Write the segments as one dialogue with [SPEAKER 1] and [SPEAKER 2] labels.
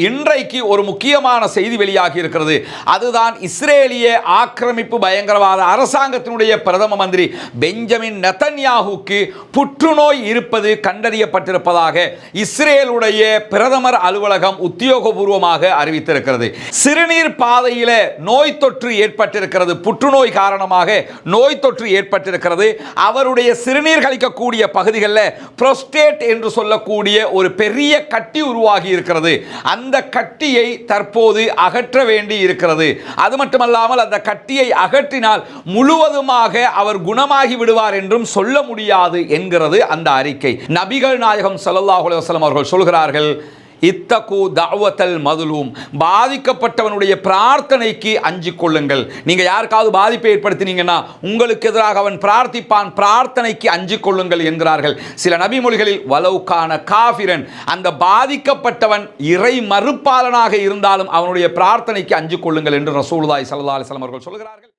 [SPEAKER 1] இன்றைக்கு ஒரு முக்கியமான செய்தி வெளியாகி இருக்கிறது. அதுதான் இஸ்ரேலிய ஆக்கிரமிப்பு பயங்கரவாத அரசாங்கத்தினுடைய பிரதம மந்திரி பெஞ்சமின் நெத்தன்யாகுக்கு புற்றுநோய் இருப்பது கண்டறியப்பட்டிருப்பதாக இஸ்ரேலுடைய பிரதமர் அலுவலகம் உத்தியோகபூர்வமாக அறிவித்திருக்கிறது. சிறுநீர் பாதையில நோய் தொற்று ஏற்பட்டிருக்கிறது. புற்றுநோய் காரணமாக நோய் தொற்று ஏற்பட்டிருக்கிறது. அவருடைய சிறுநீர் கழிக்கக்கூடிய பகுதிகளில் புரோஸ்டேட் என்று சொல்லக்கூடிய ஒரு பெரிய கட்டி உருவாகி இருக்கிறது. அந்த அந்த கட்டியை தற்போது அகற்ற வேண்டி இருக்கிறது அது மட்டுமல்லாமல் அந்த கட்டியை அகற்றினால் முழுவதுமாக அவர் குணமாகி விடுவார் என்றும் சொல்ல முடியாது என்கிறது அந்த அறிக்கை. நபிகள் நாயகம் சல்லாஹ் அலுவலம் அவர்கள் சொல்கிறார்கள் இத்தகு தாவத்தல் மதுலூம். பாதிக்கப்பட்டவனுடைய பிரார்த்தனைக்கு அஞ்சு கொள்ளுங்கள். நீங்கள் யாருக்காவது பாதிப்பை ஏற்படுத்தினீங்கன்னா உங்களுக்கு எதிராக அவன் பிரார்த்திப்பான் பிரார்த்தனைக்கு அஞ்சு கொள்ளுங்கள் என்கிறார்கள். சில நபிமொழிகளில் வலவுக்கான காபிரன் அந்த பாதிக்கப்பட்டவன் இறை மறுப்பாளனாக இருந்தாலும் அவனுடைய பிரார்த்தனைக்கு அஞ்சு கொள்ளுங்கள் என்று ரசூலுதாய் ஸல்லல்லாஹு சலமர்கள் அவர்கள் சொல்கிறார்கள்.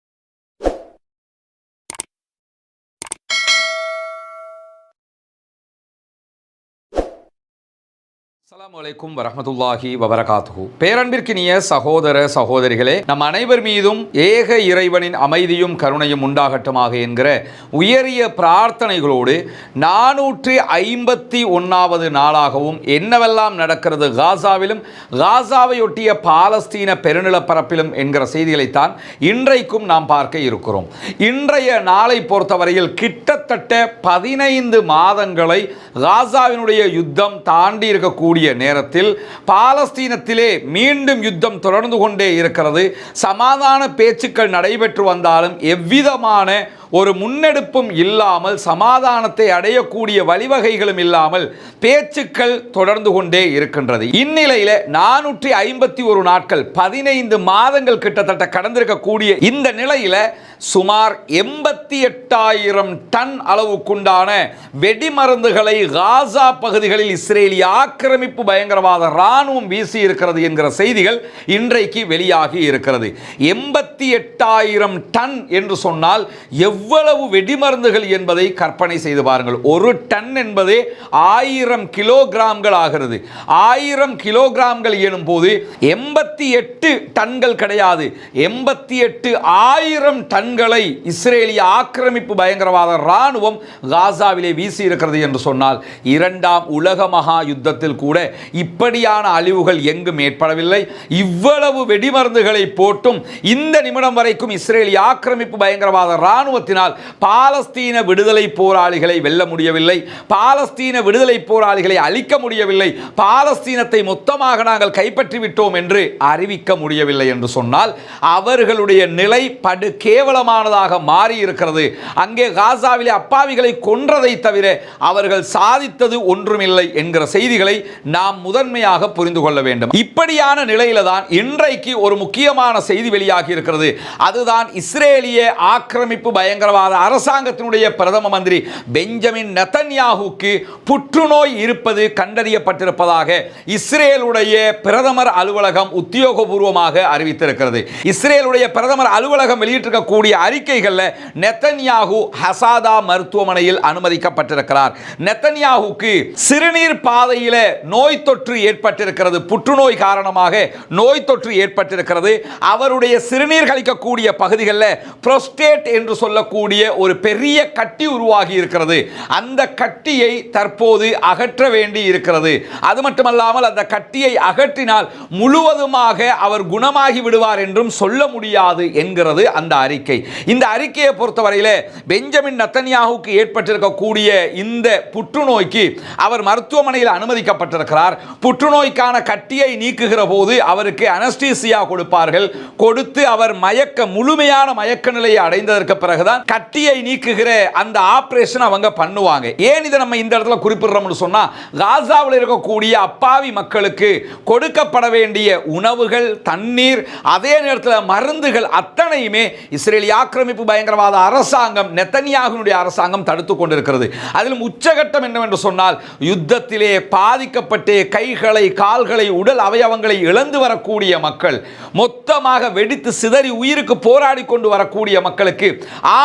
[SPEAKER 1] அஸ்லாம் வலைக்கும் வரஹ்மத்துல்லாஹி வபரகாத்து பேரன்பிற்கினிய சகோதர சகோதரிகளே நம் அனைவர் மீதும் ஏக இறைவனின் அமைதியும் கருணையும் உண்டாகட்டுமாக என்கிற உயரிய பிரார்த்தனைகளோடு நானூற்றி ஐம்பத்தி ஒன்றாவது நாளாகவும் என்னவெல்லாம் நடக்கிறது காசாவிலும் காசாவையொட்டிய பாலஸ்தீன பெருநிலப்பரப்பிலும் என்கிற செய்திகளைத்தான் இன்றைக்கும் நாம் பார்க்க இருக்கிறோம். இன்றைய நாளை பொறுத்தவரையில் கிட்டத்தட்ட பதினைந்து மாதங்களை காசாவினுடைய யுத்தம் தாண்டி இருக்கக்கூடிய நேரத்தில் பாலஸ்தீனத்திலே மீண்டும் யுத்தம் தொடர்ந்து கொண்டே இருக்கிறது. சமாதான பேச்சுக்கள் நடைபெற்று வந்தாலும் எவ்விதமான ஒரு முன்னெடுப்பும் இல்லாமல் சமாதானத்தை அடையக்கூடிய வழிவகைகளும் இல்லாமல் பேச்சுக்கள் தொடர்ந்து கொண்டே இருக்கின்றது. இந்நிலையில நானூற்றி ஐம்பத்தி ஒரு நாட்கள் பதினைந்து மாதங்கள் கிட்டத்தட்ட கடந்திருக்கக்கூடிய இந்த நிலையில சுமார் எண்பத்தி எட்டாயிரம் டன் அளவுக்குண்டான வெடிமருந்துகளை காசா பகுதிகளில் இஸ்ரேலிய ஆக்கிரமிப்பு பயங்கரவாத இராணுவம் வீசி இருக்கிறது என்கிற செய்திகள் இன்றைக்கு வெளியாகி இருக்கிறது. எண்பத்தி எட்டாயிரம் டன் என்று சொன்னால் எவ்வளவு வெடிமருந்துகள் என்பதை கற்பனை செய்து பாருங்கள். ஒரு டன் என்பதே ஆயிரம் கிலோகிராம்கள் ஆகிறது. ஆயிரம் கிலோகிராம்கள் எனும் போது எண்பத்தி எட்டு டன்கள் கிடையாது. எண்பத்தி எட்டு ஆயிரம் டன் டன்களை இஸ்ரேலிய ஆக்கிரமிப்பு பயங்கரவாத இராணுவம் காசாவிலே வீசி இருக்கிறது என்று சொன்னால் இரண்டாம் உலக மகா யுத்தத்தில் கூட இப்படியான அழிவுகள் எங்கும் ஏற்படவில்லை. இவ்வளவு வெடிமருந்துகளை போட்டும் இந்த நிமிடம் வரைக்கும் இஸ்ரேலிய ஆக்கிரமிப்பு பயங்கரவாத இராணுவத்தினால் பாலஸ்தீன விடுதலை போராளிகளை வெல்ல முடியவில்லை. பாலஸ்தீன விடுதலை போராளிகளை அழிக்க முடியவில்லை. பாலஸ்தீனத்தை மொத்தமாக நாங்கள் கைப்பற்றி விட்டோம் என்று அறிவிக்க முடியவில்லை என்று சொன்னால் அவர்களுடைய நிலை படு கேவலம் கேவலமானதாக மாறி இருக்கிறது அங்கே காசாவிலே அப்பாவிகளை கொன்றதை தவிர அவர்கள் சாதித்தது ஒன்றுமில்லை என்கிற செய்திகளை நாம் முதன்மையாக புரிந்து கொள்ள வேண்டும். இப்படியான நிலையில தான் இன்றைக்கு ஒரு முக்கியமான செய்தி வெளியாகி இருக்கிறது அதுதான் இஸ்ரேலிய ஆக்கிரமிப்பு பயங்கரவாத அரசாங்கத்தினுடைய பிரதம மந்திரி பெஞ்சமின் நெத்தன்யாகுக்கு புற்றுநோய் இருப்பது கண்டறியப்பட்டிருப்பதாக இஸ்ரேலுடைய பிரதமர் அலுவலகம் உத்தியோகபூர்வமாக அறிவித்திருக்கிறது. இஸ்ரேலுடைய பிரதமர் அலுவலகம் வெளியிட்டிருக்கக்கூடிய அறிக்கைகளில் நெத்தன்யாகு ஹசாதா மருத்துவமனையில் அனுமதிக்கப்பட்டிருக்கிறார். நெத்தன்யாகுக்கு சிறுநீர் பாதையில நோய் தொற்று ஏற்பட்டிருக்கிறது. புற்றுநோய் காரணமாக நோய் தொற்று ஏற்பட்டிருக்கிறது. அவருடைய சிறுநீர் கழிக்கக்கூடிய பகுதிகளில் புரோஸ்டேட் என்று சொல்லக்கூடிய ஒரு பெரிய கட்டி உருவாகி இருக்கிறது. அந்த கட்டியை தற்போது அகற்ற வேண்டி இருக்கிறது. அது மட்டுமல்லாமல் அந்த கட்டியை அகற்றினால் முழுவதுமாக அவர் குணமாகி விடுவார் என்றும் சொல்ல முடியாது என்கிறது அந்த அறிக்கை. இந்த அறிக்கையை பொறுத்தவரையில பெஞ்சமின் நத்தன்யாவுக்கு ஏற்பட்டிருக்கக்கூடிய இந்த புற்றுநோய்க்கு அவர் மருத்துவமனையில் அனுமதிக்கப்பட்டிருக்கிறார். புற்றுநோய்க்கான கட்டியை நீக்குகிற போது அவருக்கு அனஸ்டீசியா கொடுப்பார்கள். கொடுத்து அவர் மயக்க முழுமையான மயக்க நிலையை அடைந்ததற்கு பிறகுதான் கட்டியை நீக்குகிற அந்த ஆபரேஷன் அவங்க பண்ணுவாங்க. ஏன் இதை நம்ம இந்த இடத்துல குறிப்பிடுறோம்னு சொன்னா காசாவில் இருக்கக்கூடிய அப்பாவி மக்களுக்கு கொடுக்கப்பட வேண்டிய உணவுகள் தண்ணீர் அதே நேரத்தில் மருந்துகள் அத்தனையுமே இஸ்ரேல் இஸ்ரேல் ஆக்கிரமிப்பு பயங்கரவாத அரசாங்கம் நெத்தனியாகுனுடைய அரசாங்கம் தடுத்து கொண்டிருக்கிறது. அதிலும் உச்சகட்டம் என்னவென்று சொன்னால் யுத்தத்திலே பாதிக்கப்பட்டு கைகளை கால்களை உடல் அவயவங்களை இழந்து வரக்கூடிய மக்கள் மொத்தமாக வெடித்து சிதறி உயிருக்கு போராடி கொண்டு வரக்கூடிய மக்களுக்கு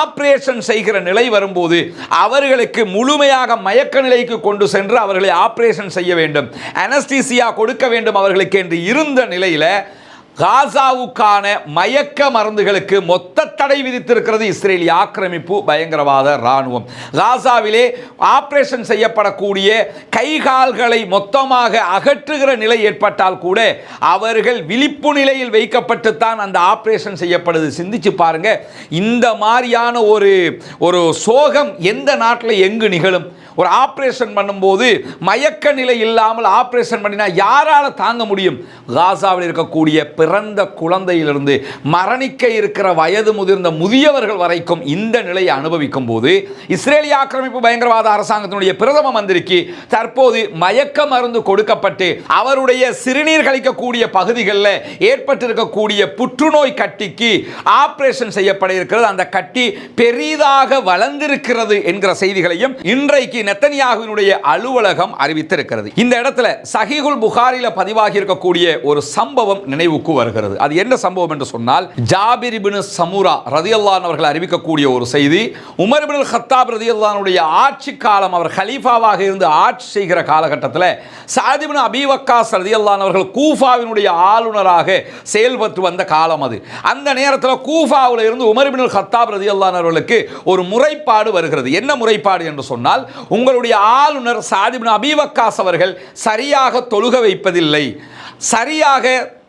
[SPEAKER 1] ஆப்ரேஷன் செய்கிற நிலை வரும்போது அவர்களுக்கு முழுமையாக மயக்க நிலைக்கு கொண்டு சென்று அவர்களை ஆப்ரேஷன் செய்ய வேண்டும். அனஸ்டீசியா கொடுக்க வேண்டும் அவர்களுக்கு என்று இருந்த நிலையில் காசாவுக்கான மயக்க மருந்துகளுக்கு மொத்த தடை விதித்திருக்கிறது இஸ்ரேலிய ஆக்கிரமிப்பு பயங்கரவாத இராணுவம். காசாவிலே ஆப்ரேஷன் செய்யப்படக்கூடிய கைகால்களை மொத்தமாக அகற்றுகிற நிலை ஏற்பட்டால் கூட அவர்கள் விழிப்பு நிலையில் வைக்கப்பட்டுத்தான் அந்த ஆப்ரேஷன் செய்யப்படுது. சிந்திச்சு பாருங்க இந்த மாதிரியான ஒரு ஒரு சோகம் எந்த நாட்டில் எங்கு நிகழும்? ஒரு ஆப்ரேஷன் பண்ணும்போது மயக்க நிலை இல்லாமல் ஆப்ரேஷன் பண்ணினா யாரால தாங்க முடியும்? காசாவில் இருக்கக்கூடிய பிறந்த குழந்தையிலிருந்து மரணிக்க இருக்கிற வயது முதிர்ந்த முதியவர்கள் வரைக்கும் இந்த நிலையை அனுபவிக்கும் போது இஸ்ரேலிய ஆக்கிரமிப்பு பயங்கரவாத அரசாங்கத்தினுடைய பிரதம மந்திரிக்கு தற்போது மயக்க மருந்து கொடுக்கப்பட்டு அவருடைய சிறுநீர் கழிக்கக்கூடிய பகுதிகளில் ஏற்பட்டிருக்கக்கூடிய புற்றுநோய் கட்டிக்கு ஆப்ரேஷன் செய்யப்பட இருக்கிறது. அந்த கட்டி பெரிதாக வளர்ந்திருக்கிறது என்கிற செய்திகளையும் இன்றைக்கு நெத்தனியாகுவினுடைய அலுவலகம் அறிவித்திருக்கிறது. இந்த இடத்துல சஹிகுல் புகாரில பதிவாகி இருக்கக்கூடிய ஒரு சம்பவம் நினைவுக்கு வருகிறது. அது என்ன சம்பவம் என்று சொன்னால் ஜாபிர் பின் சமுரா ரதியல்லான் அவர்கள் அறிவிக்கக்கூடிய ஒரு செய்தி உமர் பின் ஹத்தாப் ரதியல்லானுடைய ஆட்சி காலம் அவர் கலீஃபாவாக இருந்து ஆட்சி செய்கிற காலகட்டத்தில் சாதிபின் அபிவக்காஸ் ரதியல்லான் அவர்கள் கூஃபாவினுடைய ஆளுநராக செயல்பட்டு வந்த காலம் அது. அந்த நேரத்தில் கூஃபாவில் இருந்து உமர் பின் ஹத்தாப் ரதியல்லான் அவர்களுக்கு ஒரு முறைப்பாடு வருகிறது. என்ன முறைப்பாடு என்று சொன்னால் உங்களுடைய ஆளுநர் சாதிபின் அபிவக்காஸ் அவர்கள் சரியாக தொழுக வைப்பதில்லை. சரியாக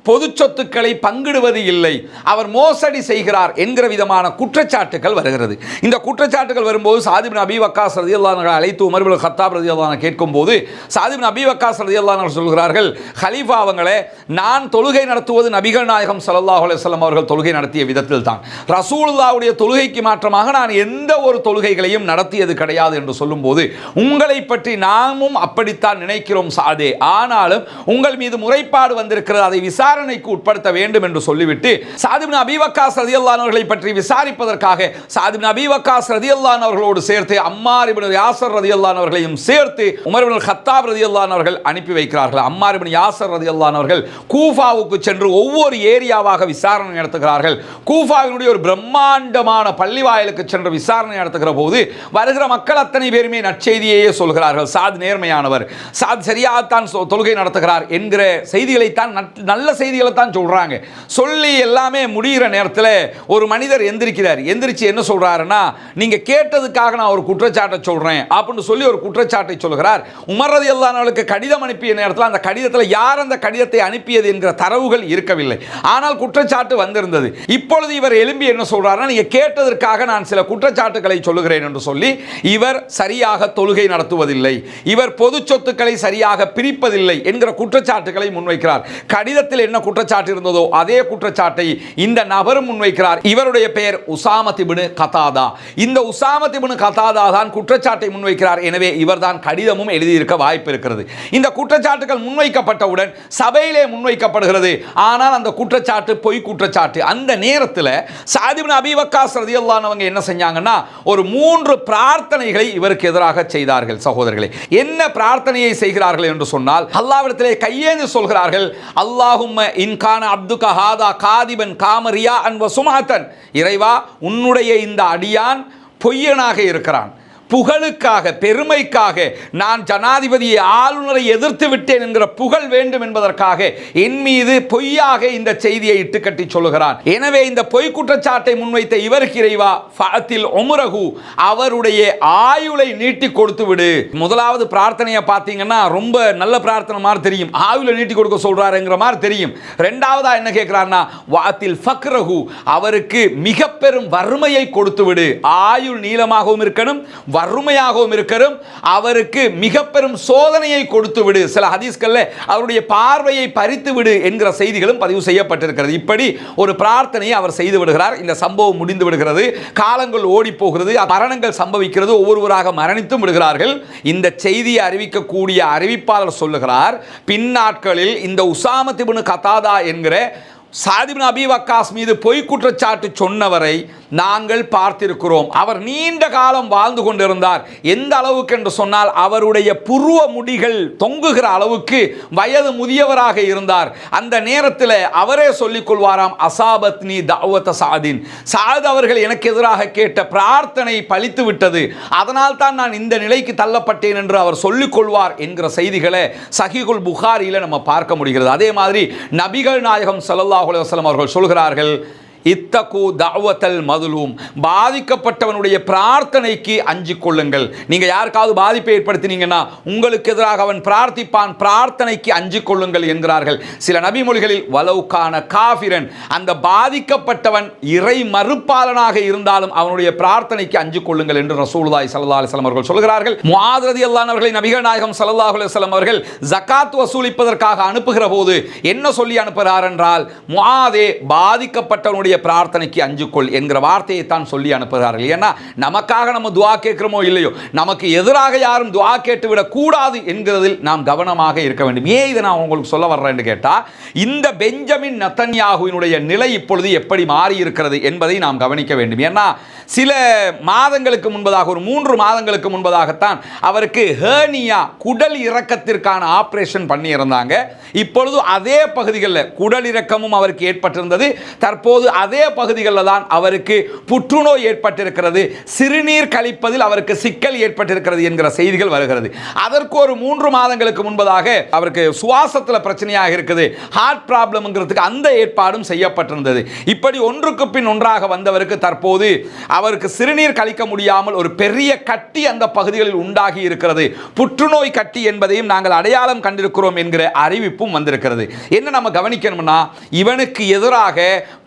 [SPEAKER 1] பொது சொத்துக்களை பங்கிடுவது இல்லை. அவர் மோசடி செய்கிறார் என்கிற விதமான குற்றச்சாட்டுகள் வருகிறது. இந்த குற்றச்சாட்டுகள் வரும்போது சாதிபின் அபி வக்காஸ் ரதியல்லானர்கள் அழைத்து உமர்புல் ஹத்தாப் ரதியல்லான கேட்கும் போது சாதிபின் அபி வக்காஸ் ரதியல்லானர்கள் சொல்கிறார்கள் ஹலீஃபா அவங்களே நான் தொழுகை நடத்துவது நபிகள் நாயகம் சல்லாஹ் அலுவலம் அவர்கள் தொழுகை நடத்திய விதத்தில் தான். ரசூலுல்லாவுடைய தொழுகைக்கு மாற்றமாக நான் எந்த ஒரு தொழுகைகளையும் நடத்தியது கிடையாது என்று சொல்லும்போது உங்களை பற்றி நாமும் அப்படித்தான் நினைக்கிறோம் சாதே. ஆனாலும் உங்கள் மீது முறைப்பாடு வந்திருக்கிறது. அதை விசாரணைக்கு உட்படுத்த வேண்டும் என்று சொல்லிவிட்டு சாதிபின் அபிவக்காஸ் ரதியல்லான் அவர்களை பற்றி விசாரிப்பதற்காக சாதிபின் அபிவக்காஸ் ரதியல்லான் அவர்களோடு சேர்த்து அம்மார் இபின் யாசர் ரதியல்லான் அவர்களையும் சேர்த்து உமர்பின் ஹத்தாப் ரதியல்லான் அவர்கள் அனுப்பி வைக்கிறார்கள். அம்மார் இபின் யாசர் ரதியல்லான் அவர்கள் கூஃபாவுக்கு சென்று ஒவ்வொரு ஏரியாவாக விசாரணை நடத்துகிறார்கள். கூஃபாவினுடைய ஒரு பிரம்மாண்டமான பள்ளி வாயிலுக்கு சென்று விசாரணை நடத்துகிற போது வருகிற மக்கள் அத்தனை பேருமே நற்செய்தியையே சொல்கிறார்கள். சாத் நேர்மையானவர். சாத் சரியாகத்தான் தொழுகை நடத்துகிறார் என்கிற செய்திகளைத்தான் நல்ல செய்திகளை தான் சொல்றாங்க. சொல்லி எல்லாமே முடிகிற நேரத்தில் ஒரு மனிதர் எந்திரிக்கிறார். எந்திரிச்சு என்ன சொல்றாருன்னா நீங்க கேட்டதுக்காக நான் ஒரு குற்றச்சாட்டை சொல்றேன். அப்படின்னு சொல்லி ஒரு குற்றச்சாட்டை சொல்கிறார் உமரது ரதி கடிதம் அனுப்பிய நேரத்தில் அந்த கடிதத்தில் யார் அந்த கடிதத்தை அனுப்பியது என்கிற தரவுகள் இருக்கவில்லை. ஆனால் குற்றச்சாட்டு வந்திருந்தது. இப்பொழுது இவர் எழும்பி என்ன சொல்றாருன்னா நீங்க கேட்டதற்காக நான் சில குற்றச்சாட்டுகளை சொல்லுகிறேன் என்று சொல்லி இவர் சரியாக தொழுகை நடத்துவதில்லை. இவர் பொது சொத்துக்களை சரியாக பிரிப்பதில்லை என்கிற குற்றச்சாட்டுகளை முன்வைக்கிறார். கடிதத்தில் என்ன குற்றச்சாட்டு இருந்ததோ அதே குற்றச்சாட்டை இந்த நபரும் முன்வைக்கிறார். இவருடைய பெயர் உசாமத்திபின் கதாதா. இந்த உசாமத்திபின் கதாதா தான் குற்றச்சாட்டை முன்வைக்கிறார். எனவே இவர்தான் கடிதமும் எழுதியிருக்க வாய்ப்பு இருக்கிறது. இந்த குற்றச்சாட்டுகள் முன்வைக்கப்பட்டவுடன் சபையிலே முன்வைக்கப்படுகிறது. ஆனால் அந்த குற்றச்சாட்டு பொய் குற்றச்சாட்டு. அந்த நேரத்தில் சாதிபின் அபிவக்காஸ் ரதியல்லானவங்க என்ன செஞ்சாங்கன்னா ஒரு மூன்று பிரார்த்தனைகளை இவருக்கு எதிராக செய்தார்கள். சகோதரர்களே என்ன பிரார்த்தனையை செய்கிறார்கள் என்று சொன்னால் அல்லாவிடத்திலே கையேந்து சொல்கிறார்கள் அல்லாஹும் அல்லாஹும்ம இன்கான அப்துக ஹாதா காதிபன் காமரியா அன்வ சுமாத்தன் இறைவா உன்னுடைய இந்த அடியான் பொய்யனாக இருக்கிறான். புகழுக்காக பெருமைக்காக நான் ஜனாதிபதியை ஆளுநரை எதிர்த்து விட்டேன் என்கிற புகழ் வேண்டும் என்பதற்காக என் மீது பொய்யாக இந்த செய்தியை இட்டுக்கட்டி சொல்கிறான் எனவே இந்த பொய் குற்றச்சாட்டை முன்வைத்த இவருக்கு இறைவா ஃபஅத்தில் ஒமுரகு அவருடைய ஆயுளை நீட்டி கொடுத்து விடு. முதலாவது பிரார்த்தனையை பார்த்தீங்கன்னா ரொம்ப நல்ல பிரார்த்தனை மாதிரி தெரியும். ஆயுளை நீட்டி கொடுக்க சொல்றாருங்கிற மாதிரி தெரியும். ரெண்டாவதா என்ன கேட்கிறான்னா வாத்தில் ஃபக்ரஹு அவருக்கு மிக பெரும் வறுமையை கொடுத்து விடு. ஆயுள் நீளமாகவும் இருக்கணும் வறுமையாகவும் இருக்கிறோம் அவருக்கு மிக பெரும் சோதனையை கொடுத்து விடு. சில ஹதீஸ்களில் அவருடைய பார்வையை பறித்து விடு என்கிற செய்திகளும் பதிவு செய்யப்பட்டிருக்கிறது. இப்படி ஒரு பிரார்த்தனையை அவர் செய்து விடுகிறார். இந்த சம்பவம் முடிந்து விடுகிறது. காலங்கள் ஓடி போகிறது. மரணங்கள் சம்பவிக்கிறது. ஒவ்வொருவராக மரணித்தும் விடுகிறார்கள். இந்த செய்தியை அறிவிக்கக்கூடிய அறிவிப்பாளர் சொல்லுகிறார் பின்னாட்களில் இந்த உசாமத்திபுனு கதாதா என்கிற சாதிபின் அபி வக்காஸ் மீது பொய் குற்றச்சாட்டு சொன்னவரை நாங்கள் பார்த்திருக்கிறோம். அவர் நீண்ட காலம் வாழ்ந்து கொண்டிருந்தார். எந்த அளவுக்கு என்று சொன்னால் அவருடைய புருவ முடிகள் தொங்குகிற அளவுக்கு வயது முதியவராக இருந்தார். அந்த நேரத்தில் அவரே சொல்லிக் கொள்வாராம் அசாபத்னி தாவத்த சாதின். சாத் அவர்கள் எனக்கு எதிராக கேட்ட பிரார்த்தனை பழித்து விட்டது. அதனால் தான் நான் இந்த நிலைக்கு தள்ளப்பட்டேன் என்று அவர் சொல்லிக் கொள்வார் என்கிற செய்திகளை சஹிகுல் புகாரியில் நம்ம பார்க்க முடிகிறது. அதே மாதிரி நபிகள் நாயகம் ஸல்லல்லாஹு சல்லாஹ் அலுவலம் அவர்கள் சொல்கிறார்கள் இத்தகு தாவத்தல் மதுலூம். பாதிக்கப்பட்டவனுடைய பிரார்த்தனைக்கு அஞ்சு கொள்ளுங்கள். நீங்க யாருக்காவது பாதிப்பை ஏற்படுத்தினீங்கன்னா உங்களுக்கு எதிராக அவன் பிரார்த்திப்பான் பிரார்த்தனைக்கு அஞ்சு கொள்ளுங்கள் என்கிறார்கள். சில நபிமொழிகளில் வலவுக்கான காபிரன் அந்த பாதிக்கப்பட்டவன் இறை மறுப்பாளனாக இருந்தாலும் அவனுடைய பிரார்த்தனைக்கு அஞ்சு கொள்ளுங்கள் என்று ரசூலுதாய் சல்லா அலைஹி அவர்கள் சொல்கிறார்கள். முஆத் அல்லானவர்களை நபிகள் நாயகம் ஸல்லல்லாஹு அலைஹி அவர்கள் ஜகாத் வசூலிப்பதற்காக அனுப்புகிற போது என்ன சொல்லி அனுப்புகிறார் என்றால் மாதே பாதிக்கப்பட்டவனுடைய பிரார்த்தனைக்கு அஞ்சுக்கொள் என்கிற வார்த்தையை தான் சொல்லி அனுப்புகிறார்கள். ஏன்னா நமக்காக நம்ம துவா கேட்கிறோமோ இல்லையோ நமக்கு எதிராக யாரும் துவா கேட்டுவிடக் கூடாது என்கிறதில் நாம் கவனமாக இருக்க வேண்டும். ஏன் இதை நான் உங்களுக்கு சொல்ல வர்றேன்னு கேட்டால் இந்த பெஞ்சமின் நத்தன்யாகுவினுடைய நிலை இப்பொழுது எப்படி மாறி இருக்கிறது என்பதை நாம் கவனிக்க வேண்டும். ஏன்னா சில மாதங்களுக்கு முன்பதாக ஒரு மூன்று மாதங்களுக்கு முன்பதாகத்தான் அவருக்கு ஹேர்னியா குடல் இறக்கத்திற்கான ஆப்ரேஷன் பண்ணியிருந்தாங்க. இப்பொழுது அதே பகுதிகளில் குடல் இறக்கமும் அவருக்கு ஏற்பட்டிருந்தது. தற்போது அதே பகுதிகளில் தான் அவருக்கு புற்றுநோய் ஏற்பட்டிருக்கிறது. சிறுநீர் கழிப்பதில் அவருக்கு சிக்கல் ஏற்பட்டிருக்கிறது என்கிற செய்திகள் வருகிறது. அதற்கு ஒரு மூன்று மாதங்களுக்கு முன்பதாக அவருக்கு சுவாசத்தில் பிரச்சனையாக இருக்குது. ஹார்ட் ப்ராப்ளம்ங்கிறதுக்கு அந்த ஏற்பாடும் செய்யப்பட்டிருந்தது. இப்படி ஒன்றுக்கு பின் ஒன்றாக வந்தவருக்கு தற்போது அவருக்கு சிறுநீர் கழிக்க முடியாமல் ஒரு பெரிய கட்டி அந்த பகுதிகளில் உண்டாகி இருக்கிறது. புற்றுநோய் கட்டி என்பதையும் நாங்கள் அடையாளம் கண்டிருக்கிறோம் என்கிற அறிவிப்பும் வந்திருக்கிறது. என்ன நம்ம கவனிக்கணும்னா இவனுக்கு எதிராக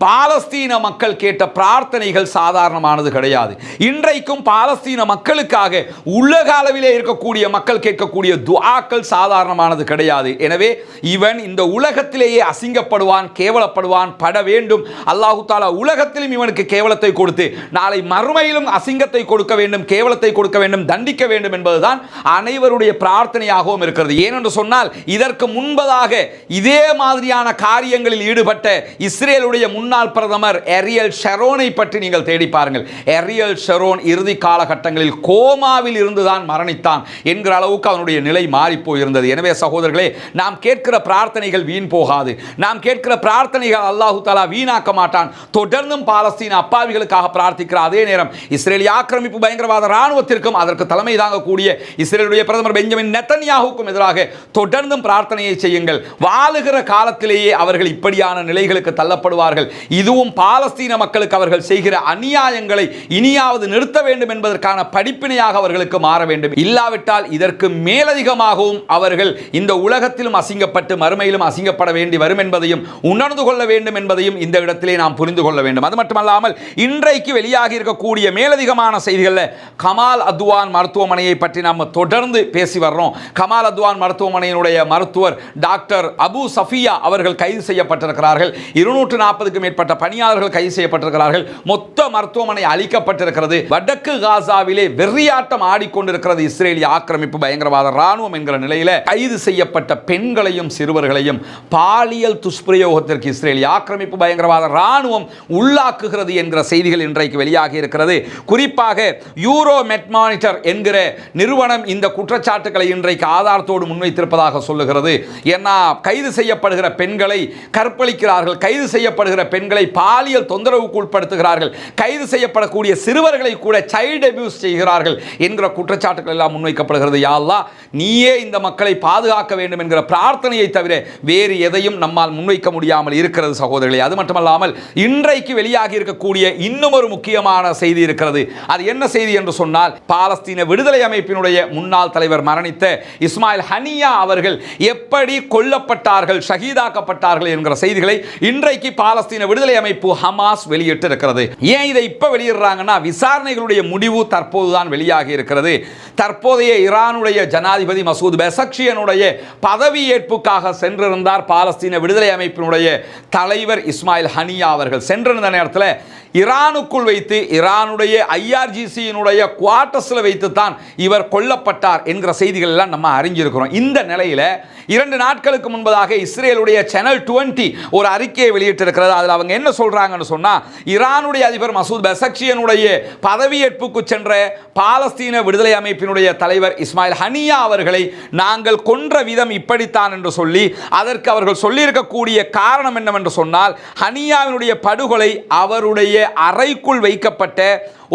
[SPEAKER 1] பாலஸ்தீன மக்கள் கேட்ட பிரார்த்தனைகள் சாதாரணமானது கிடையாது. இன்றைக்கும் பாலஸ்தீன மக்களுக்காக உலக அளவிலே இருக்கக்கூடிய மக்கள் கேட்கக்கூடிய துவாக்கள் சாதாரணமானது கிடையாது. எனவே இவன் இந்த உலகத்திலேயே அசிங்கப்படுவான் கேவலப்படுவான் பட வேண்டும். அல்லாஹு தாலா உலகத்திலும் இவனுக்கு கேவலத்தை கொடுத்து நாளை மறுமையிலும் அசிங்கத்தை கொடுக்க வேண்டும் கேவலத்தை கொடுக்க வேண்டும் தண்டிக்க வேண்டும் என்பதுதான் அனைவருடைய பிரார்த்தனையாகவும் இருக்கிறது. ஏனென்று சொன்னால் இதற்கு முன்பதாக இதே மாதிரியான காரியங்களில் ஈடுபட்ட இஸ்ரேலுடைய முன்னாள் பிரதமர் எரியல் ஷெரோனை பற்றி நீங்கள் தேடி பாருங்கள். எரியல் ஷெரோன் இறுதி காலகட்டங்களில் கோமாவில் இருந்துதான் மரணித்தான் என்கிற அளவுக்கு அவனுடைய நிலை மாறிப்போயிருந்தது எனவே சகோதரர்களே நாம் கேட்கிற பிரார்த்தனைகள் வீண் போகாது. நாம் கேட்கிற பிரார்த்தனைகள் அல்லாஹு தாலா வீணாக்க மாட்டான். தொடர்ந்தும் பாலஸ்தீன் அப்பாவிகளுக்காக பிரார்த்திக்கிறார் அதே நேரம் இஸ்ரேலிய ஆக்கிரமிப்பு பயங்கரவாத ராணுவத்திற்கும் அதற்கு தலைமை தாங்கக்கூடிய இஸ்ரேலுடைய பிரதமர் பெஞ்சமின் நெத்தன்யாவுக்கும் எதிராக தொடர்ந்தும் பிரார்த்தனையை செய்யுங்கள். வாழுகிற காலத்திலேயே அவர்கள் இப்படியான நிலைகளுக்கு தள்ளப்படுவார்கள். இதுவும் பாலஸ்தீன மக்களுக்கு அவர்கள் செய்கிற அநியாயங்களை இனியாவது நிறுத்த வேண்டும் என்பதற்கான படிப்பினையாக அவர்களுக்கு மாற வேண்டும். இல்லாவிட்டால் இதற்கு மேலதிகமாகவும் அவர்கள் இந்த உலகத்திலும் அசிங்கப்பட்டு மறுமையிலும் அசிங்கப்பட வேண்டி வரும் என்பதையும் உணர்ந்து கொள்ள வேண்டும் என்பதையும் இந்த இடத்திலே நாம் புரிந்து கொள்ள வேண்டும். அது மட்டுமல்லாமல் இன்றைக்கு வெளியாகி இருக்கக்கூடிய மேலதிகமான செய்திகளில் கமால் அத்வான் மருத்துவமனையை பற்றி நாம் தொடர்ந்து பேசி வர்றோம். கமால் அத்வான் மருத்துவமனையினுடைய மருத்துவர் டாக்டர் அபு சஃபியா அவர்கள் கைது செய்யப்பட்டிருக்கிறார்கள். இருநூற்று நாற்பதுக்கும் மேற்பட்ட பணியாளர்கள் கைது செய்யப்பட்டிருக்கிறார்கள். மொத்த மருத்துவமனை அளிக்கப்பட்டிருக்கிறது வடக்கு காசாவிலே வெறியாட்டம் ஆடிக்கொண்டிருக்கிறது இஸ்ரேலிய ஆக்கிரமிப்பு பயங்கரவாத ராணுவம் என்கிற நிலையில கைது செய்யப்பட்ட பெண்களையும் சிறுவர்களையும் பாலியல் துஷ்பிரயோகத்திற்கு இஸ்ரேலிய ஆக்கிரமிப்பு பயங்கரவாத ராணுவம் உள்ளாக்குகிறது என்கிற செய்திகள் இன்றைக்கு வெளியாக வெளியாகி இருக்கிறது. குறிப்பாக யூரோ மெட்மானிட்டர் என்கிற நிறுவனம் இந்த குற்றச்சாட்டுகளை இன்றைக்கு ஆதாரத்தோடு முன்வைத்திருப்பதாக சொல்லுகிறது. ஏன்னா கைது செய்யப்படுகிற பெண்களை கற்பழிக்கிறார்கள் கைது செய்யப்படுகிற பெண்களை பாலியல் தொந்தரவுக்கு உட்படுத்துகிறார்கள் கைது செய்யப்படக்கூடிய சிறுவர்களை கூட சைல்டு அபியூஸ் செய்கிறார்கள் என்கிற குற்றச்சாட்டுகள் எல்லாம் முன்வைக்கப்படுகிறது. யாழ்லா நீயே இந்த மக்களை பாதுகாக்க வேண்டும் என்கிற பிரார்த்தனையை தவிர வேறு எதையும் நம்மால் முன்வைக்க முடியாமல் இருக்கிறது சகோதரர்களே அது மட்டுமல்லாமல் இன்றைக்கு வெளியாகி இருக்கக்கூடிய இன்னும் ஒரு முக்கியமான செய்தி இருக்கிறது. அது என்ன செய்தி என்று சொன்னால் பாலஸ்தீன விடுதலை அமைப்பினுடைய முன்னாள் தலைவர் மரணித்த இஸ்மாயில் ஹனியா அவர்கள் எப்படி கொல்லப்பட்டார்கள் ஷஹீதாக்கப்பட்டார்கள் என்கிற செய்திகளை இன்றைக்கு பாலஸ்தீன விடுதலை அமைப்பு ஹமாஸ் வெளியிட்டு இருக்கிறது ஏன் இதை இப்ப வெளியிடுறாங்கன்னா விசாரணைகளுடைய முடிவு தற்போதுதான் வெளியாகி இருக்கிறது. தற்போதைய ஈரானுடைய ஜனாதிபதி மசூத் பெசக்ஷியனுடைய பதவியேற்புக்காக சென்றிருந்தார் பாலஸ்தீன விடுதலை அமைப்பினுடைய தலைவர் இஸ்மாயில் ஹனியா அவர்கள். சென்றிருந்த நேரத்தில் ஈரானுக்குள் வைத்து ஈரானுடைய ஐஆர்ஜிசியினுடைய குவார்டர்ஸில் வைத்து தான் இவர் கொல்லப்பட்டார் என்கிற செய்திகள் எல்லாம் நம்ம அறிஞ்சிருக்கிறோம். இந்த நிலையில் இரண்டு நாட்களுக்கு முன்பதாக இஸ்ரேலுடைய சேனல் டுவெண்ட்டி ஒரு அறிக்கையை வெளியிட்டிருக்கிறது. அதில் அவங்க என்ன சொல்கிறாங்கன்னு சொன்னால் ஈரானுடைய அதிபர் மசூத் பெசக்ஷியனுடைய பதவியேற்புக்கு சென்ற பாலஸ்தீன விடுதலை அமைப்பினுடைய தலைவர் இஸ்மாயில் ஹனியா அவர்களை நாங்கள் கொன்ற விதம் இப்படித்தான் என்று சொல்லி அதற்கு அவர்கள் சொல்லியிருக்கக்கூடிய காரணம் என்னவென்று சொன்னால் ஹனியாவினுடைய படுகொலை அவருடைய அறைக்குள் வைக்க வைக்கப்பட்ட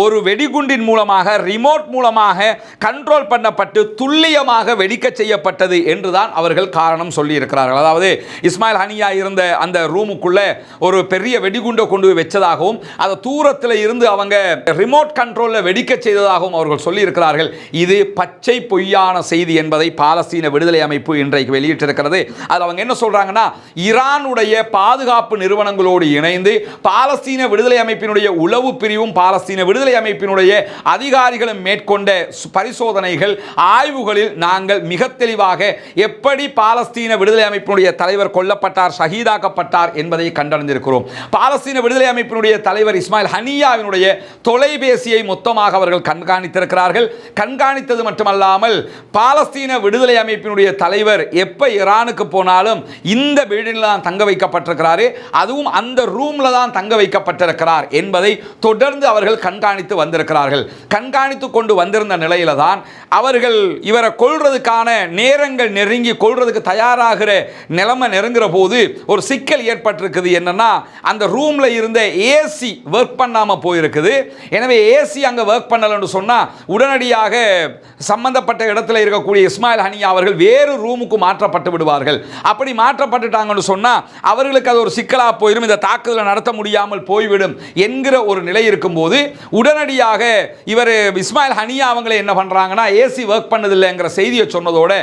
[SPEAKER 1] ஒரு வெடிகுண்டின் மூலமாக ரிமோட் மூலமாக கண்ட்ரோல் பண்ணப்பட்டு துல்லியமாக வெடிக்க செய்யப்பட்டது என்றுதான் அவர்கள் காரணம் சொல்லியிருக்கிறார்கள். அதாவது இஸ்மாயில் ஹனியா இருந்த அந்த ரூமுக்குள்ளே ஒரு பெரிய வெடிகுண்டை கொண்டு போய் வச்சதாகவும் அதை தூரத்தில் இருந்து அவங்க ரிமோட் கண்ட்ரோலில் வெடிக்க செய்ததாகவும் அவர்கள் சொல்லியிருக்கிறார்கள். இது பச்சை பொய்யான செய்தி என்பதை பாலஸ்தீன விடுதலை அமைப்பு இன்றைக்கு வெளியிட்டிருக்கிறது. அது அவங்க என்ன சொல்கிறாங்கன்னா ஈரானுடைய பாதுகாப்பு நிறுவனங்களோடு இணைந்து பாலஸ்தீன விடுதலை அமைப்பினுடைய உளவு பிரிவும் பாலஸ்தீன விடுதலை அமைப்பினுடைய அதிகாரிகளும் மேற்கொண்ட பரிசோதனைகள் ஆய்வுகளில் நாங்கள் மிக தெளிவாக எப்படி பாலஸ்தீன விடுதலை அமைப்பினுடைய தலைவர் கொல்லப்பட்டார் ஷஹீதாக்கப்பட்டார் என்பதை கண்டறிந்திருக்கிறோம். பாலஸ்தீன விடுதலை அமைப்பினுடைய தலைவர் இஸ்மாயில் ஹனியாவினுடைய தொலைபேசியை மொத்தமாக அவர்கள் கண்காணித்திருக்கிறார்கள். கண்காணித்தது மட்டுமல்லாமல் பாலஸ்தீன விடுதலை அமைப்பினுடைய தலைவர் எப்ப ஈரானுக்கு போனாலும் இந்த பில்டிங்கில் தான் தங்க வைக்கப்பட்டிருக்கிறாரு. அதுவும் அந்த ரூம்ல தான் தங்க வைக்கப்பட்டிருக்கிறார் என்பதை தொடர்ந்து அவர்கள் கண்காணி கண்காணித்து வந்திருக்கிறார்கள். கண்காணித்து கொண்டு வந்திருந்த நிலையில தான் அவர்கள் இவரை கொல்றதுக்கான நேரங்கள் நெருங்கி கொல்றதுக்கு தயாராகிற நிலைமை நெருங்குற போது ஒரு சிக்கல் ஏற்பட்டிருக்குது. என்னன்னா அந்த ரூம்ல இருந்த ஏசி ஒர்க் பண்ணாமல் போயிருக்குது. எனவே ஏசி அங்க ஒர்க் பண்ணலன்னு சொன்னா உடனடியாக சம்பந்தப்பட்ட இடத்துல இருக்கக்கூடிய இஸ்மாயில் ஹனியா அவர்கள் வேறு ரூமுக்கு மாற்றப்பட்டு விடுவார்கள். அப்படி மாற்றப்பட்டுட்டாங்கன்னு சொன்னால் அவர்களுக்கு அது ஒரு சிக்கலாக போயிடும் இந்த தாக்குதலை நடத்த முடியாமல் போய்விடும் என்கிற ஒரு நிலை இருக்கும்போது உடனடியாக இவர் இஸ்மாயில் ஹனியா அவங்களே என்ன பண்ணுறாங்கன்னா ஏசி ஒர்க் பண்ணதில்லைங்கிற செய்தியை சொன்னதோட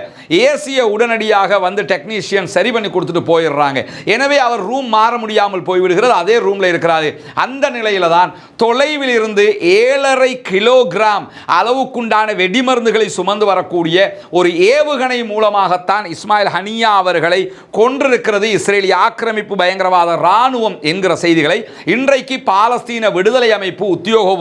[SPEAKER 1] ஏசியை உடனடியாக வந்து டெக்னீஷியன் சரி பண்ணி கொடுத்துட்டு போயிடுறாங்க. எனவே அவர் ரூம் மாற முடியாமல் போய்விடுகிறது அதே ரூமில் இருக்கிறாரு. அந்த நிலையில தான் தொலைவில் இருந்து ஏழரை கிலோகிராம் அளவுக்குண்டான வெடிமருந்துகளை சுமந்து வரக்கூடிய ஒரு ஏவுகணை மூலமாகத்தான் இஸ்மாயில் ஹனியா அவர்களை கொன்றிருக்கிறது. இஸ்ரேலிய ஆக்கிரமிப்பு பயங்கரவாத ராணுவம் என்கிற செய்திகளை இன்றைக்கு பாலஸ்தீன விடுதலை அமைப்பு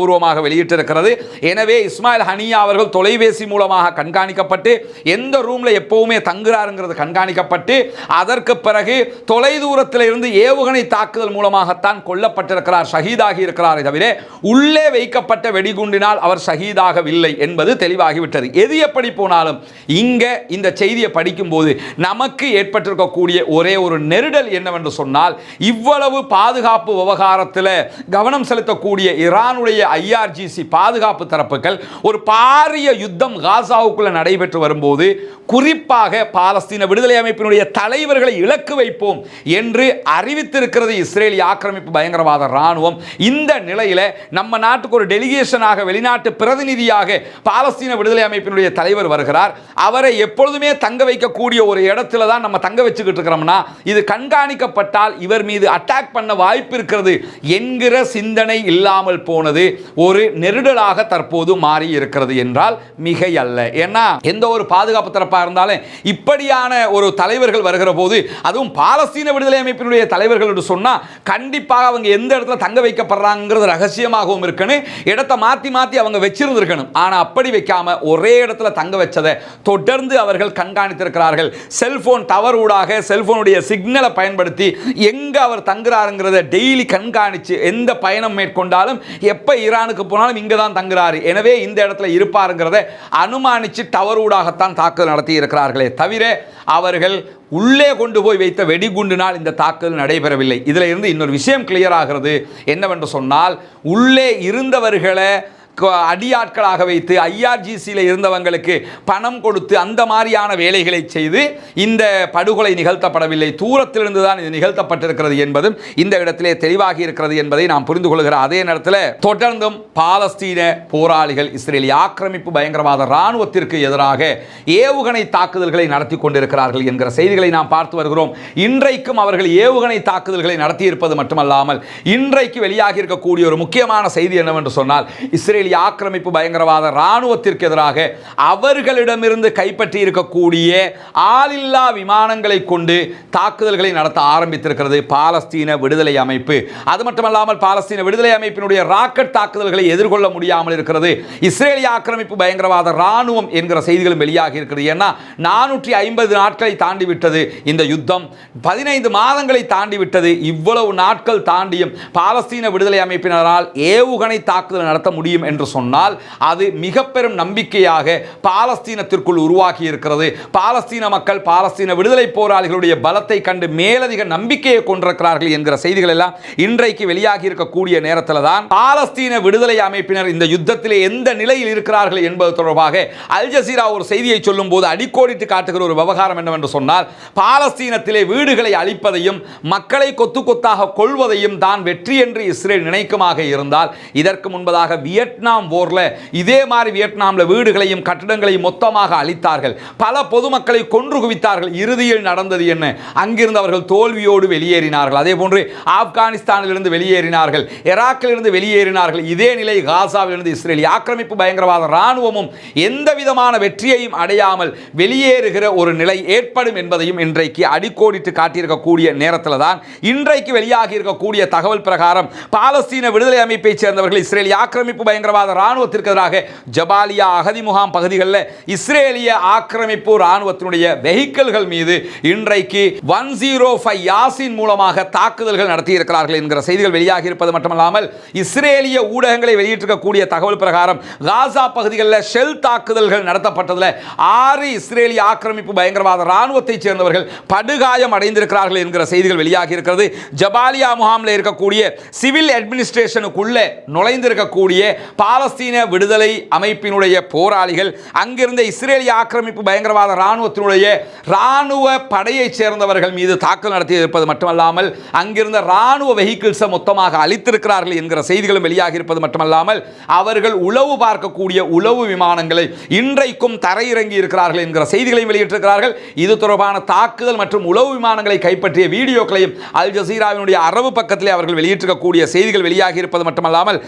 [SPEAKER 1] உத்தியோகபூர்வமாக வெளியிட்டிருக்கிறது. எனவே இஸ்மாயில் ஹனியா அவர்கள் தொலைபேசி மூலமாக கண்காணிக்கப்பட்டு எந்த ரூமில் எப்பவுமே தங்குறாருங்கிறது கண்காணிக்கப்பட்டு அதற்கு பிறகு தொலைதூரத்தில் இருந்து ஏவுகணை தாக்குதல் மூலமாகத்தான் கொல்லப்பட்டிருக்கிறார் ஷஹீதாகி இருக்கிறாரே தவிர உள்ளே வைக்கப்பட்ட வெடிகுண்டினால் அவர் ஷஹீதாகவில்லை என்பது தெளிவாகிவிட்டது. எது எப்படி போனாலும் இங்கே இந்த செய்தியை படிக்கும்போது நமக்கு ஏற்பட்டிருக்கக்கூடிய ஒரே ஒரு நெருடல் என்னவென்று சொன்னால் இவ்வளவு பாதுகாப்பு விவகாரத்தில் கவனம் செலுத்தக்கூடிய ஈரானுடைய ஐஆர்ஜிசி பாதுகாப்பு தரப்புகள் ஒரு பாரிய யுத்தம் காசாவுக்குள்ள நடைபெற்று வரும்போது குறிப்பாக பாலஸ்தீன விடுதலை அமைப்பினுடைய தலைவர்களை இலக்கு வைப்போம் என்று அறிவித்திருக்கிறது இஸ்ரேலிய ஆக்கிரமிப்பு பயங்கரவாத ராணுவம் இந்த நிலையில நம்ம நாட்டுக்கு ஒரு டெலிகேஷனாக வெளிநாட்டு பிரதிநிதியாக பாலஸ்தீன விடுதலை அமைப்பினுடைய தலைவர் வருகிறார். அவரை எப்பொழுதுமே தங்க வைக்கக்கூடிய ஒரு இடத்துல தான் நம்ம தங்க வச்சுக்கிட்டு இருக்கிறோம்னா இது கண்காணிக்கப்பட்டால் இவர் மீது அட்டாக் பண்ண வாய்ப்பு இருக்கிறது என்கிற சிந்தனை இல்லாமல் போனது. ஒரு நெருடலாக தற்போது மாறி இருக்கிறது என்றால் மிகை அல்ல ஏன்னா எந்த ஒரு பாதுகாப்பு தரப்பாக இருந்தாலும் இப்படியான ஒரு தலைவர்கள் வருகிற போது அதுவும் பாலஸ்தீன விடுதலை அமைப்பினுடைய தலைவர்கள் என்று சொன்னா கண்டிப்பாக அவங்க எந்த இடத்துல தங்க வைக்கப்படுறாங்கிறது ரகசியமாகவும் இருக்கணும். இடத்தை மாத்தி மாத்தி அவங்க வச்சிருந்திருக்கணும். ஆனால் அப்படி வைக்காம ஒரே இடத்துல தங்க வச்சதை தொடர்ந்து அவர்கள் கண்காணித்திருக்கிறார்கள். செல்போன் டவர் ஊடாக செல்போனுடைய சிக்னலை பயன்படுத்தி எங்க அவர் தங்குறாருங்கிறத டெய்லி கண்காணித்து எந்த பயணம் மேற்கொண்டாலும் எப்போ ஈரானுக்கு போனாலும் இங்கே தான் தங்குறாரு. எனவே இந்த இடத்துல இருப்பாருங்கிறத அனுமானித்து டவர் ஊடாகத்தான் தாக்குதல் நடத்தி இருக்கிறார்களே தவிர அவர்கள் உள்ளே கொண்டு போய் வைத்த வெடிகுண்டினால் இந்த தாக்குதல் நடைபெறவில்லை. இதில் இருந்து இன்னொரு விஷயம் கிளியர் ஆகிறது. என்னவென்று சொன்னால் உள்ளே இருந்தவர்களை அடியாட்களாக வைத்து ஐஆர்ஜிசியில் இருந்தவங்களுக்கு பணம் கொடுத்து அந்த மாதிரியான வேலைகளை செய்து இந்த படுகொலை நிகழ்த்தப்படவில்லை. தூரத்திலிருந்து தான் இது நிகழ்த்தப்பட்டிருக்கிறது என்பதும் இந்த இடத்திலே தெளிவாகி இருக்கிறது என்பதை நாம் புரிந்து கொள்கிற அதே நேரத்தில் தொடர்ந்தும் பாலஸ்தீன போராளிகள் இஸ்ரேலிய ஆக்கிரமிப்பு பயங்கரவாத இராணுவத்திற்கு எதிராக ஏவுகணை தாக்குதல்களை நடத்தி கொண்டிருக்கிறார்கள் என்கிற செய்திகளை நாம் பார்த்து வருகிறோம். இன்றைக்கும் அவர்கள் ஏவுகணை தாக்குதல்களை நடத்தியிருப்பது மட்டுமல்லாமல் இன்றைக்கு வெளியாகி இருக்கக்கூடிய ஒரு முக்கியமான செய்தி என்னவென்று சொன்னால் இஸ்ரேல் இஸ்ரேலிய ஆக்கிரமிப்பு பயங்கரவாத இராணுவத்திற்கு எதிராக அவர்களிடமிருந்து கைப்பற்றி இருக்கக்கூடிய ஆளில்லா விமானங்களை கொண்டு தாக்குதல்களை நடத்த ஆரம்பித்திருக்கிறது பாலஸ்தீன விடுதலை அமைப்பு. அது மட்டுமல்லாமல் பாலஸ்தீன விடுதலை அமைப்பினுடைய ராக்கெட் தாக்குதல்களை எதிர்கொள்ள முடியாமல் இருக்கிறது. இஸ்ரேலிய ஆக்கிரமிப்பு பயங்கரவாத இராணுவம் என்கிற செய்திகளும் வெளியாகி இருக்கிறது. ஏன்னா நானூற்றி ஐம்பது நாட்களை தாண்டி விட்டது இந்த யுத்தம். பதினைந்து மாதங்களை தாண்டி விட்டது இவ்வளவு நாட்கள் தாண்டியும் பாலஸ்தீன விடுதலை அமைப்பினரால் ஏவுகணை தாக்குதல் நடத்த முடியும் என்று சொன்னால் அது மிக பெரும் நம்பிக்கையாக பாலஸ்தீனத்திற்குள் உருவாகி இருக்கிறது பாலஸ்தீன மக்கள் பாலஸ்தீன விடுதலை போராளிகளுடைய பலத்தை கண்டு மேலதிக நம்பிக்கையை கொண்டிருக்கிறார்கள் என்கிற செய்திகள் எல்லாம் இன்றைக்கு வெளியாகி இருக்கக்கூடிய நேரத்தில் தான் பாலஸ்தீன விடுதலை அமைப்பினர் இந்த யுத்தத்திலே எந்த நிலையில் இருக்கிறார்கள் என்பது தொடர்பாக அல் ஜசீரா ஒரு செய்தியை சொல்லும் போது அடிக்கோடிட்டு காட்டுகிற ஒரு விவகாரம் என்னவென்று சொன்னால் பாலஸ்தீனத்திலே வீடுகளை அழிப்பதையும் மக்களை கொத்து கொத்தாக கொள்வதையும் தான் வெற்றி என்று இஸ்ரேல் நினைக்குமாக இருந்தால் இதற்கு முன்பதாக வியட்நாம் வியட்நாம் போரில் இதே மாதிரி வியட்நாமில் வீடுகளையும் கட்டிடங்களையும் மொத்தமாக அழித்தார்கள். பல பொதுமக்களை கொன்று குவித்தார்கள். இறுதியில் நடந்தது என்ன? அங்கிருந்து அவர்கள் தோல்வியோடு வெளியேறினார்கள். அதே போன்று ஆப்கானிஸ்தானிலிருந்து வெளியேறினார்கள். இராக்கிலிருந்து வெளியேறினார்கள். இதே நிலை காசாவிலிருந்து இஸ்ரேல் ஆக்கிரமிப்பு பயங்கரவாத இராணுவமும் எந்த விதமான வெற்றியையும் அடையாமல் வெளியேறுகிற ஒரு நிலை ஏற்படும் என்பதையும் இன்றைக்கு அடிக்கோடிட்டு காட்டியிருக்கக்கூடிய நேரத்தில் தான் இன்றைக்கு வெளியாகி இருக்கக்கூடிய தகவல் பிரகாரம் பாலஸ்தீன விடுதலை அமைப்பைச் சேர்ந்தவர்கள் இஸ்ரேலிய ஆக்கிரமிப்பு பயங்கரவாத இராணுவத்திற்கு எதிராக ஜபாலியா அகதி முகாம் பகுதிகளில் இஸ்ரேலிய ஆக்கிரமிப்பு இராணுவத்தினுடைய வெஹிக்கிள்கள் மீது இன்றைக்கு ஒன் ஜீரோ ஃபைவ் யாசின் மூலமாக தாக்குதல்கள் நடத்தியிருக்கிறார்கள் என்கிற செய்திகள் வெளியாகி இருப்பது மட்டுமல்லாமல் இஸ்ரேலிய ஊடகங்களை வெளியிட்டிருக்கக்கூடிய தகவல் பிரகாரம் காசா பகுதிகளில் ஷெல் தாக்குதல்கள் நடத்தப்பட்டதில் ஆறு இஸ்ரேலிய ஆக்கிரமிப்பு பயங்கரவாத இராணுவத்தைச் சேர்ந்தவர்கள் படுகாயம் அடைந்திருக்கிறார்கள் என்கிற செய்திகள் வெளியாகி இருக்கிறது ஜபாலியா முகாமில் இருக்கக்கூடிய சிவில் அட்மினிஸ்ட்ரேஷனுக்குள்ளே நுழைந்திருக்கக்கூடிய பாலஸ்தீன விடுதலை அமைப்பினுடைய போராளிகள் அங்கிருந்த இஸ்ரேலிய ஆக்கிரமிப்பு பயங்கரவாத இராணுவத்தினுடைய இராணுவ படையைச் சேர்ந்தவர்கள் மீது தாக்குதல் நடத்தி இருப்பது மட்டுமல்லாமல் அங்கிருந்த இராணுவ வெஹிக்கிள்ஸை மொத்தமாக அளித்திருக்கிறார்கள் என்கிற செய்திகளும் வெளியாகி இருப்பது மட்டுமல்லாமல் அவர்கள் உளவு பார்க்கக்கூடிய உளவு விமானங்களை இன்றைக்கும் தரையிறங்கி இருக்கிறார்கள் என்கிற செய்திகளையும் வெளியிட்டிருக்கிறார்கள். இது தொடர்பான தாக்குதல் மற்றும் உளவு விமானங்களை கைப்பற்றிய வீடியோக்களையும் அல் ஜசீராவினுடைய அரபு பக்கத்திலே அவர்கள் வெளியிட்டிருக்கக்கூடிய செய்திகள் வெளியாகி இருப்பது மட்டுமல்லாமல்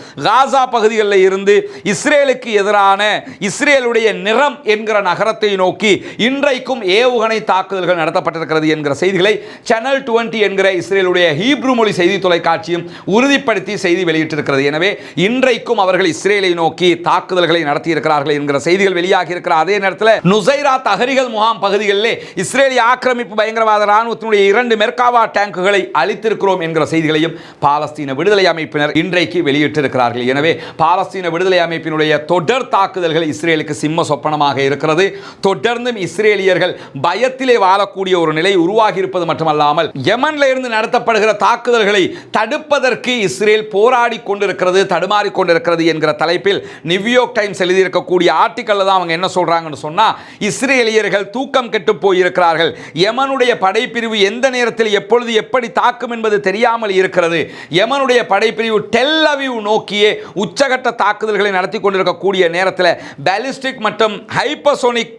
[SPEAKER 1] காசா பகுதிகளில் இருந்து இஸ்ரேலுக்கு எதிரான இஸ்ரேலுடைய நிறம் என்கிற நகரத்தை நோக்கி இன்றைக்கும் ஏவுகணை தாக்குதல்கள் நடத்தப்பட்டிருக்கிறது என்கிற செய்திகளை சேனல் டுவெண்ட்டி என்கிற இஸ்ரேலுடைய ஹீப்ரு மொழி செய்தி தொலைக்காட்சியும் உறுதிப்படுத்தி செய்தி வெளியிட்டிருக்கிறது. எனவே இன்றைக்கும் அவர்கள் இஸ்ரேலை நோக்கி தாக்குதல்களை நடத்தியிருக்கிறார்கள் என்கிற செய்திகள் வெளியாகி இருக்கிற அதே நேரத்தில் நுசைரா தகரிகள் முகாம் பகுதிகளிலே இஸ்ரேலிய ஆக்கிரமிப்பு பயங்கரவாத இராணுவத்தினுடைய இரண்டு மெர்காவா டேங்குகளை அழித்திருக்கிறோம் என்கிற செய்திகளையும் பாலஸ்தீன விடுதலை அமைப்பினர் இன்றைக்கு வெளியிட்டிருக்கிறார்கள். எனவே பாலஸ்தீன பாலஸ்தீன விடுதலை அமைப்பினுடைய தொடர் தாக்குதல்கள் இஸ்ரேலுக்கு சிம்ம சொப்பனமாக இருக்கிறது. தொடர்ந்தும் இஸ்ரேலியர்கள் பயத்திலே வாழக்கூடிய ஒரு நிலை உருவாகி இருப்பது மட்டுமல்லாமல் யமன்ல இருந்து நடத்தப்படுகிற தாக்குதல்களை தடுப்பதற்கு இஸ்ரேல் போராடி கொண்டிருக்கிறது தடுமாறி கொண்டிருக்கிறது என்கிற தலைப்பில் நியூயார்க் டைம்ஸ் எழுதியிருக்கக்கூடிய ஆர்டிக்கல்ல தான் அவங்க என்ன சொல்றாங்கன்னு சொன்னா இஸ்ரேலியர்கள் தூக்கம் கெட்டு போயிருக்கிறார்கள். யமனுடைய படைப்பிரிவு எந்த நேரத்தில் எப்பொழுது எப்படி தாக்கும் என்பது தெரியாமல் இருக்கிறது. யமனுடைய படைப்பிரிவு டெல் நோக்கியே உச்சகட்ட தாக்குதல்களை நடத்தி கொண்டிருக்கக்கூடிய நேரத்தில் பேலிஸ்டிக் மற்றும் ஹைப்பசோனிக்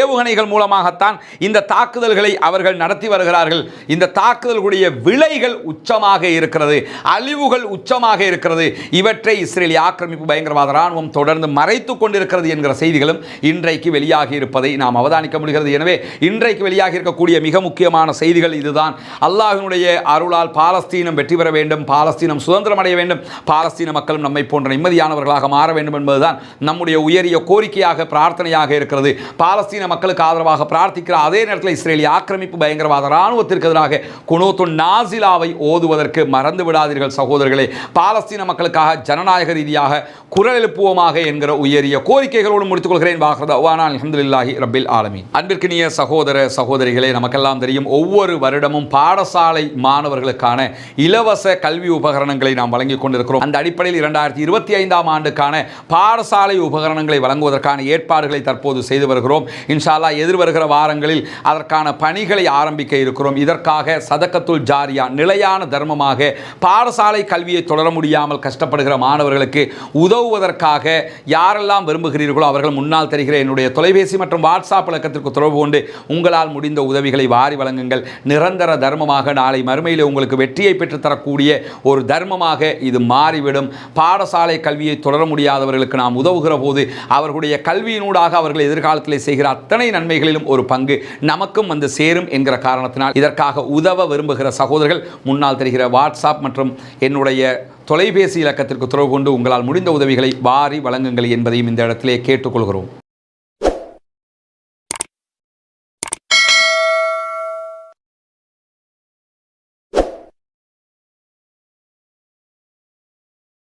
[SPEAKER 1] ஏவுகணைகள் மூலமாகத்தான் இந்த தாக்குதல்களை அவர்கள் நடத்தி வருகிறார்கள். இந்த தாக்குதல்களுடைய விலைகள் உச்சமாக இருக்கிறது அழிவுகள் உச்சமாக இருக்கிறது. இவற்றை இஸ்ரேலிய ஆக்கிரமிப்பு பயங்கரவாத ராணுவம் தொடர்ந்து மறைத்து கொண்டிருக்கிறது என்கிற செய்திகளும் இன்றைக்கு வெளியாகி இருப்பதை நாம் அவதானிக்க முடிகிறது. எனவே இன்றைக்கு வெளியாகி இருக்கக்கூடிய மிக முக்கியமான செய்திகள் இதுதான். அல்லாஹினுடைய அருளால் பாலஸ்தீனம் வெற்றி பெற வேண்டும் பாலஸ்தீனம் சுதந்திரம் அடைய வேண்டும் பாலஸ்தீன மக்களும் நம்மை போன்ற நிம்மதியான ஆதரவாளர்களாக மாற வேண்டும் என்பதுதான் நம்முடைய உயரிய கோரிக்கையாக பிரார்த்தனையாக இருக்கிறது. பாலஸ்தீன மக்களுக்கு ஆதரவாக பிரார்த்திக்கிற அதே நேரத்தில் இஸ்ரேலிய ஆக்கிரமிப்பு பயங்கரவாத இராணுவத்திற்கு எதிராக குனோத்து நாசிலாவை ஓதுவதற்கு மறந்து விடாதீர்கள் சகோதரர்களே. பாலஸ்தீன மக்களுக்காக ஜனநாயக ரீதியாக குரல் எழுப்புவோமாக என்கிற உயரிய கோரிக்கைகளோடு முடித்துக் கொள்கிறேன் வாகிறது அஹமதுல்லாஹி ரபில் ஆலமி அன்பிற்கினிய சகோதர சகோதரிகளே நமக்கெல்லாம் தெரியும் ஒவ்வொரு வருடமும் பாடசாலை மாணவர்களுக்கான இலவச கல்வி உபகரணங்களை நாம் வழங்கிக் கொண்டிருக்கிறோம். அந்த அடிப்படையில் இரண்டாயிரத்தி இருபத்தி ஐந்தாம் ஐந்தாம் ஆண்டுக்கான பாடசாலை உபகரணங்களை வழங்குவதற்கான ஏற்பாடுகளை தற்போது செய்து வருகிறோம். இன்ஷால்லா எதிர்வருகிற வாரங்களில் அதற்கான பணிகளை ஆரம்பிக்க இருக்கிறோம். இதற்காக சதக்கத்துல் ஜாரியா நிலையான தர்மமாக பாடசாலை கல்வியை தொடர முடியாமல் கஷ்டப்படுகிற மாணவர்களுக்கு உதவுவதற்காக யாரெல்லாம் விரும்புகிறீர்களோ அவர்கள் முன்னால் தருகிற என்னுடைய தொலைபேசி மற்றும் வாட்ஸ்அப் இலக்கத்திற்கு தொடர்பு கொண்டு உங்களால் முடிந்த உதவிகளை வாரி வழங்குங்கள். நிரந்தர தர்மமாக நாளை மறுமையில் உங்களுக்கு வெற்றியை பெற்றுத்தரக்கூடிய ஒரு தர்மமாக இது மாறிவிடும். பாடசாலை கல்வியை தொடர முடியாதவர்களுக்கு நாம் உதவுகிற போது அவர்களுடைய கல்வியினூடாக அவர்கள் எதிர்காலத்தில் செய்கிற அத்தனை நன்மைகளிலும் ஒரு பங்கு நமக்கும் வந்து சேரும் என்கிற காரணத்தினால் இதற்காக உதவ விரும்புகிற சகோதரர்கள் முன்னால் தெரிகிற வாட்ஸ்அப் மற்றும் என்னுடைய தொலைபேசி இலக்கத்திற்கு தொடர்பு கொண்டு உங்களால் முடிந்த உதவிகளை வாரி வழங்குங்கள் என்பதையும் இந்த இடத்திலே கேட்டுக்கொள்கிறோம்.